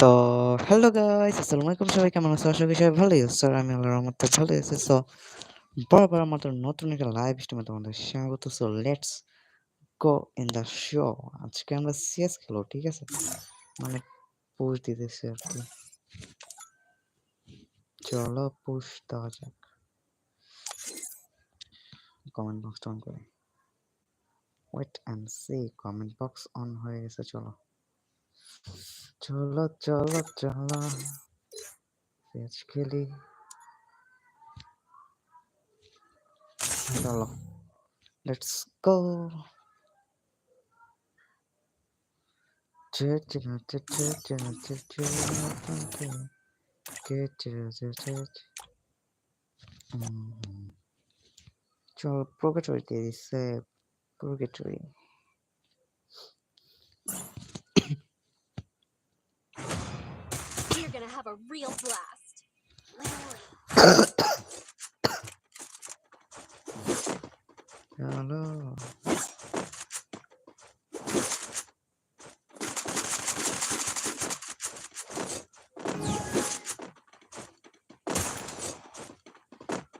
তো hello guys আসসালামু আলাইকুম সবাই, কেমন আছো? আশা করি সবাই ভালোই আছো, আর আমি আল্লাহর রহমতে ভালো আছি। সো বরাবর আমাদের নতুন একটা লাইভ স্ট্রিমে তোমাদের স্বাগত। So let's go in the show আজকে আমরা সিএস খেলো ঠিক আছে? মানে পুশ দিতেছি আর কি। চলো পুশ দেওয়া যাক। কমেন্ট বক্স অন করে। Wait and see comment box on হয়ে গেছে, চলো। চলো চলো চলো পেজ খেলি চলো লেটস গো চল প্রোগেটরি দিয়ে দিচ্ছে প্রোগেটরি a real blast. Hello.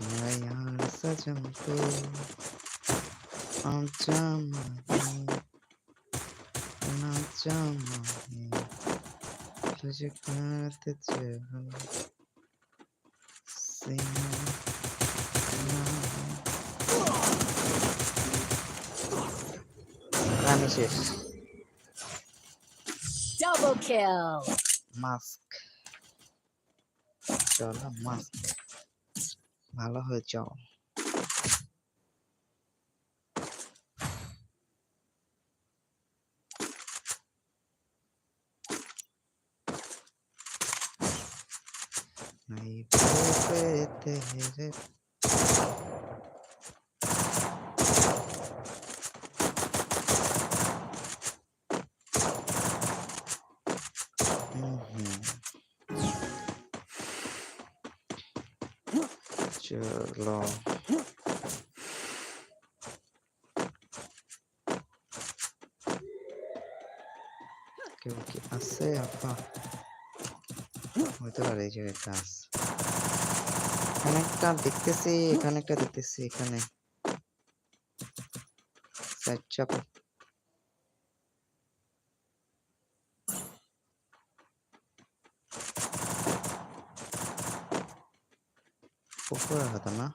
I am such a fool. I'm jumping. I'm jumping. Seja quarta terra Double kill. Mask. Dona Mask. Malo Hujong vedere. Mm -hmm. Ce che a sé a fa. Vuoi trovare le casse? এখানে একটা দেখতেছি এখানে একটা দেখতেছি এখানে side চাপো উপরে হতো না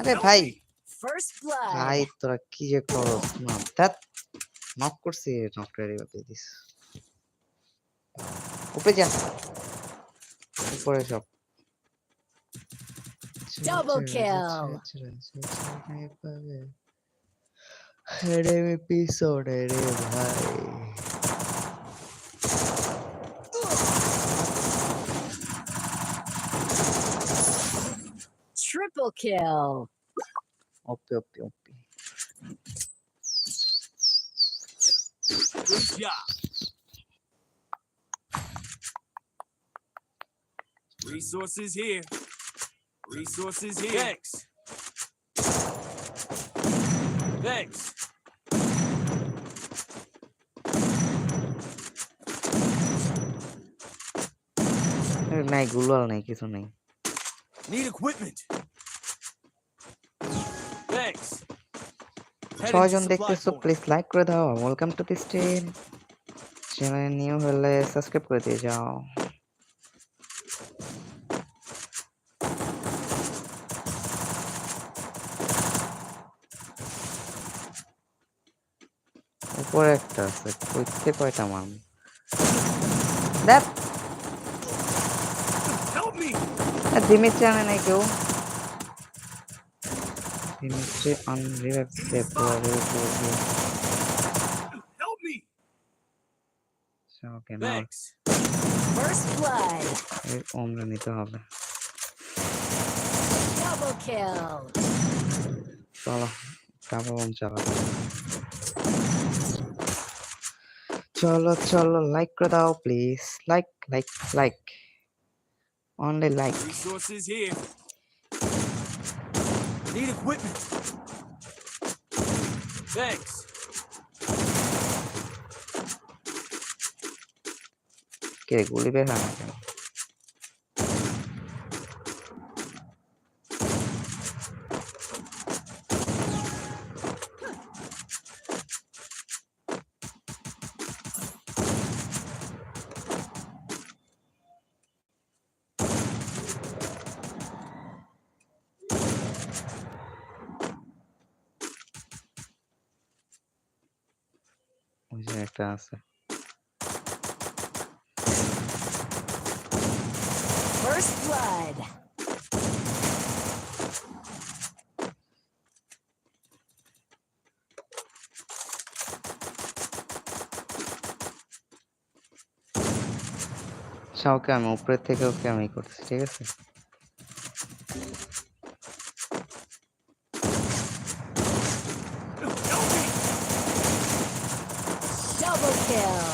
আরে ভাই First blood. ভাই তোরা কি যে করস না ধ্যাত নক করছি নক করে দিয়ে দিস উপরে যা উপরে সব Double kill. রে আমি পিছনে রে ভাই Triple kill. OP OP OP Good job. Resources here. Resources here. Thanks. Thanks. নাই গুলাল নাই কিছু নাই Need equipment. ছয়জন দেখতেছো. প্লিজ লাইক করে দাও। Welcome to the stream channel new হলে সাবস্ক্রাইব করে দিয়ে যাও। উপরে একটা আছে কইতে কয়টা মান? দেখ. দিমিত্রি আনে নাই কেউ। দিমিত্রি আনরিভাইভ ফেব্রুয়ারি Help me. ওকে না Thanks. First blood. ওমরা নিতে হবে Double kill. চলো ডাবল বম চালাবো চলো চলো লাইক করে দাও please like like like only like Need equipment. Thanks. Okay, we'll leave it on. কেন ওই যে একটা আছে First blood. শাওকে আমি উপরের থেকে ওকে আমি করছি ঠিক আছে Kill.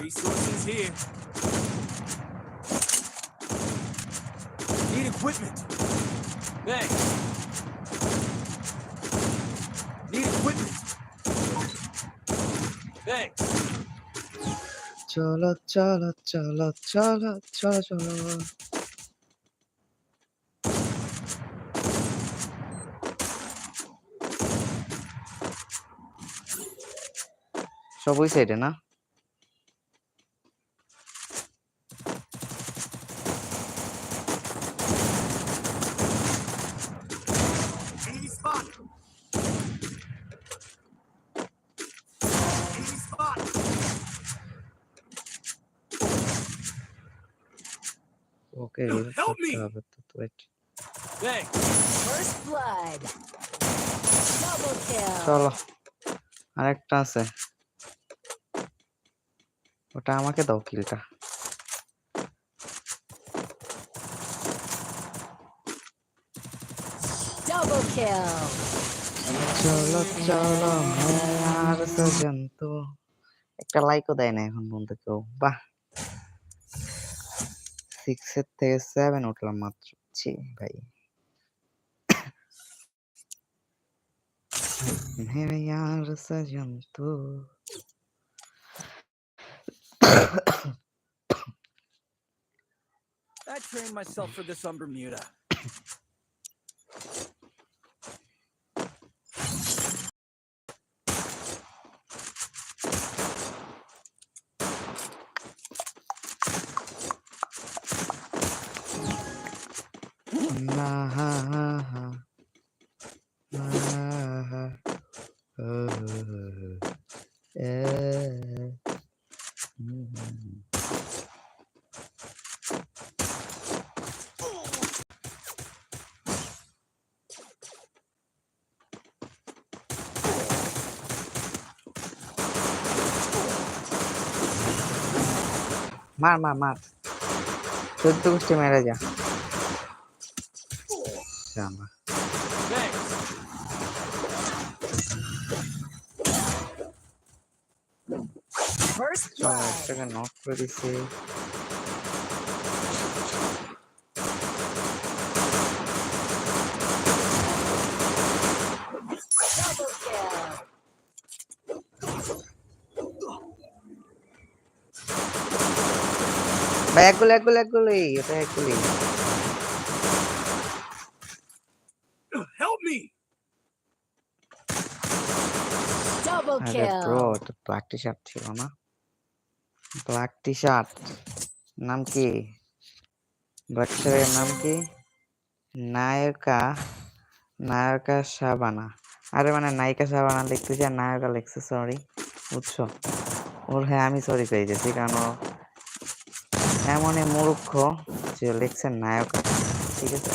Resources here. Need equipment. Thanks. Need equipment. চলো চলো চলো চলো চলো চলো। সব ওই সাইডে না? Help রিল করতে me! হবে তো wait First blood. Double kill. চলো আরেকটা আছে ওটা আমাকে দাও কিলটা Double kill. চলো চলো আর সজন্ত একটা লাইকও দেয় না এখন বন্ধু কেউ বাহ সিক্স এর থেকে সেভেন উঠলাম মাত্র ছি ভাই মেরে यार सजन तू I trained myself for this on Bermuda. মার মার মার চোদ্দ গোষ্ঠী মেরে যা জামা Thanks. First চলো blood. একটাকে নক করে দিছি এক গুলি এক গুলি এক গুলি ওটা এক গুলি। ব্রো ব্ল্যাক টি শার্ট ছিল না। ব্ল্যাক টি শার্ট নাম কি? ব্ল্যাক শার্টের নাম কি? নায়কা নায়কা শাবানা আরে মানে নায়িকা শাবানা লিখতেছি আর নায়কা লিখছে সরি বুঝছ? ওর হ্যাঁ আমি সরি গেছি কারণ এমনই মূর্খ যে লিখছে নায়কা ঠিক আছে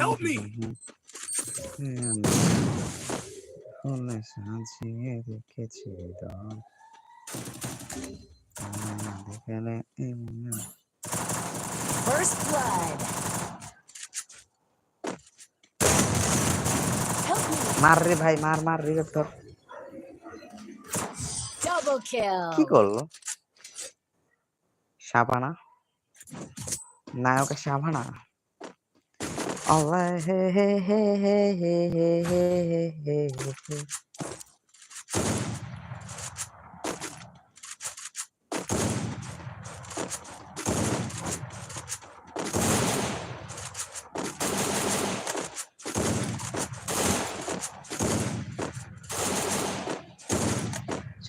Help me! me! তোমায় সাজিয়ে রেখেছি দম দেখলে এমন First blood. Help me. মার রে ভাই মার মার রে তোর Double কি. করল সাবানা নায়ক সাবানা আল্লাহ হে হে হে হে হে হে হে হে হে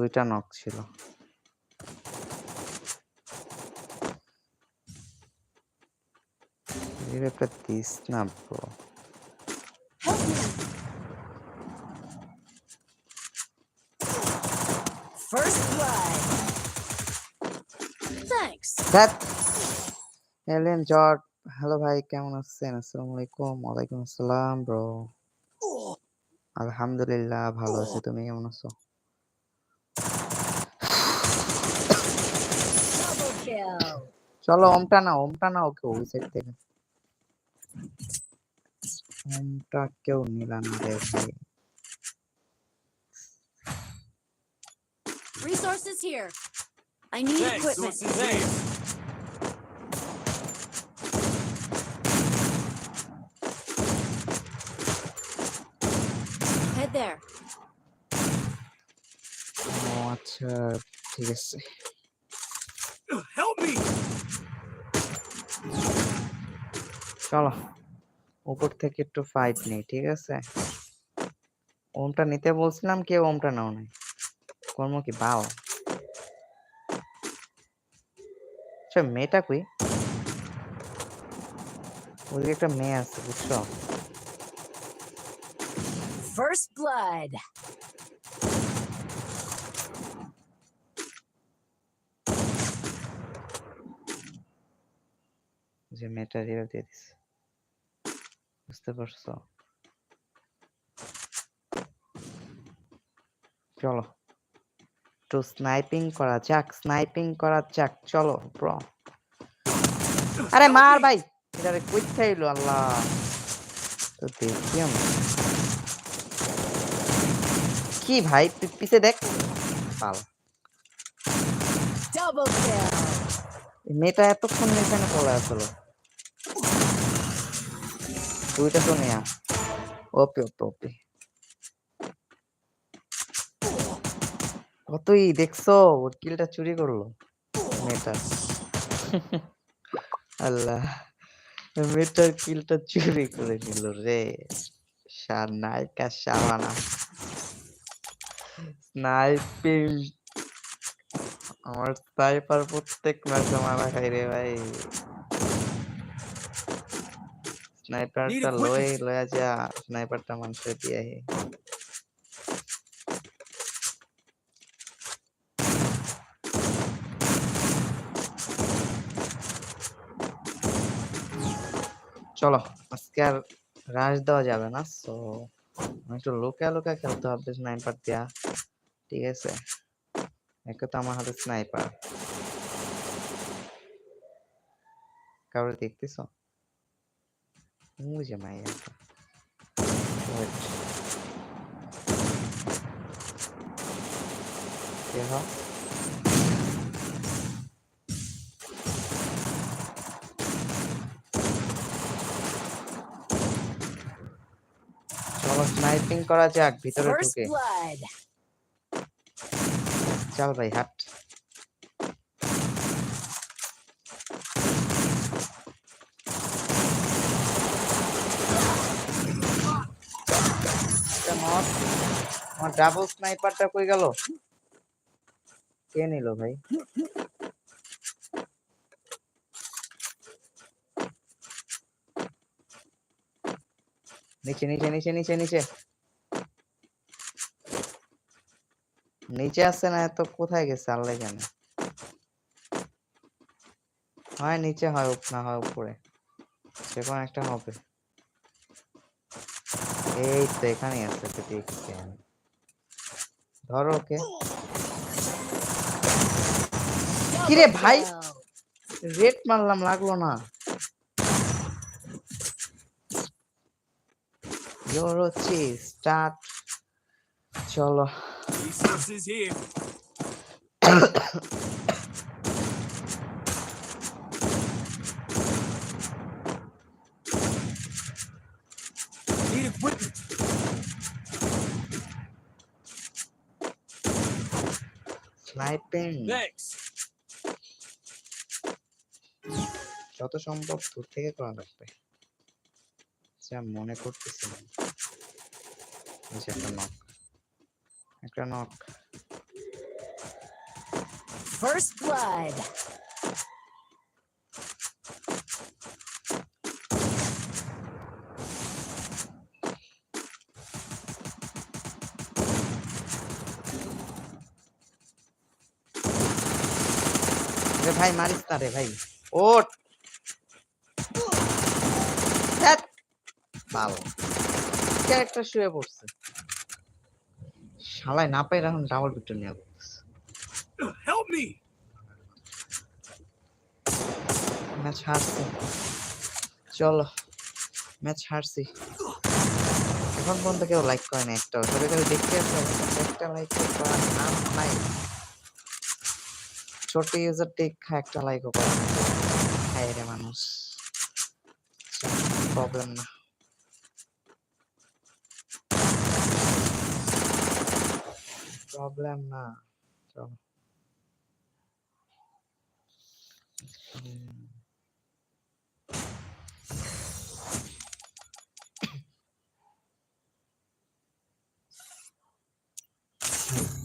দুইটা নক ছিল। একটা দিস না ব্রো এলেন জর্জ হ্যালো ভাই কেমন আছেন? আসসালামু আলাইকুম। ওয়ালাইকুম আসসালাম ব্রো আলহামদুলিল্লাহ ভালো আছি। তুমি কেমন আছো? চলো ওমটা না ওমটা না ওকে ওই সাইড থেকে ওমটা কেউ নিলা না রে ভাই Resources here. I need Thanks. equipment. Head there. ও আচ্ছা ঠিক আছে Help me! চলো। উপর থেকে একটু ফাইট নেই ঠিক আছে? ওমটা নিতে বলছিলাম কেউ ওমটা নাও নাই। কর্ম কি বাও আচ্ছা মেয়েটা কই? ওদিকে একটা মেয়ে আছে বুঝছ? First blood. যে মেয়েটা রিভাইভ দিয়ে দিছে। বুঝতে পারছ? চলো। একটু স্নাইপিং করা যাক স্নাইপিং করা যাক চলো ব্রো আরে মার ভাই এটা রে কই খাইলো আল্লাহ। তো দেখি আমি। কি ভাই পিছে দেখ। পাল। মেয়েটা এতক্ষণ এখানে পড়ে আসলো। দুইটা তো নেয়া। ওপে ওপে ওপে। কতই দেখছ? ওর কিলটা চুরি করল। মেয়েটা। আল্লাহ মেয়েটার কিলটা চুরি করে নিল রে। নায়িকা সাবানা স্নাইপিং আমার স্নাইপার প্রত্যেক ম্যাচে মারা খাই রে ভাই। স্নাইপারটা. লয়ে লয়া যা স্নাইপারটা মানুষের দিয়ে। চলো আজকে আর রাশ দেওয়া যাবে না সো একটু লোকা লোকা খেলতে হবে স্নাইপার দিয়া ঠিক আছে একে তো আমার হাতে স্নাইপার কাউরে দেখতেছ Mude a maiaca. Pode. Sniping করা যাক ভিতরে ঢুকে চল ভাই হাট আমার ডাবল স্নাইপারটা কই গেল? কে নিল ভাই? নিচে নিচে নিচে নিচে নিচে। নিচে আসছে না, এত কোথায় গেছে আল্লাহ জানে। হয় নিচে, হয় না হয় উপরে। কোনো একটা হবে। এই তো এখানেই আছে দেখছি আমি ধরো ওকে। কিরে ভাই? রেট মারলাম লাগল না। জোর হচ্ছে স্টার্ট চলো Resources here. Need equipment. যত সম্ভব দূর থেকে করা লাগবে। যা মনে করতেছি না। এই যে একটা নক একটা নক First blood. ভাই মারিস না রে ভাই ওট বাল ক্যারেক্টার শুয়ে পড়ছে। শালায় না পাই এখন ডাবল পিটন নিয়ে Help me. ম্যাচ হারছি। চলো ম্যাচ হারছি। এখন পর্যন্ত কেউ লাইক করে না একটা সবাই দেখতে আসে। একটা লাইক করার নাম নাই। ছোট ইউজার দেখা একটা লাইকও করে। রে মানুষ। প্রবলেম না। প্রবলেম না। চলো। হুম।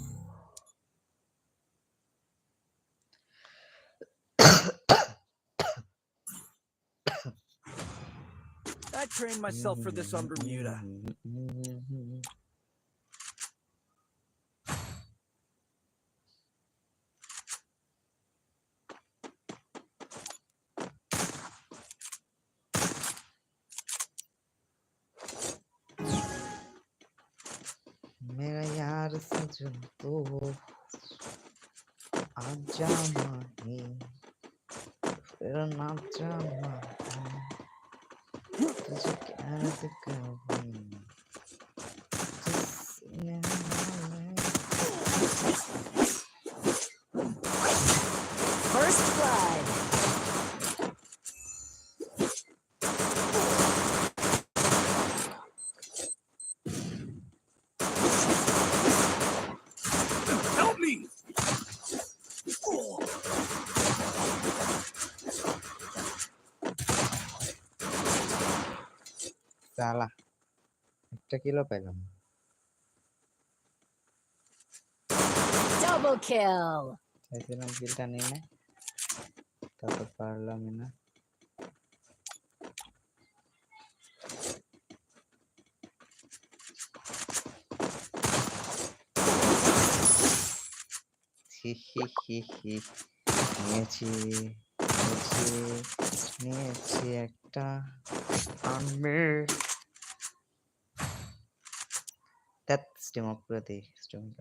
I trained myself for this on Bermuda. मेरा यार सजन तो आजा माही फिर ना जाना dentro de casa, calma. একটা কিলো পেলাম Double kill. চাইছিলাম কিলটা নিয়ে নে। তা তো পারলামই না নিয়েছি নিয়েছি একটা। আমি that's democracy. It's doing.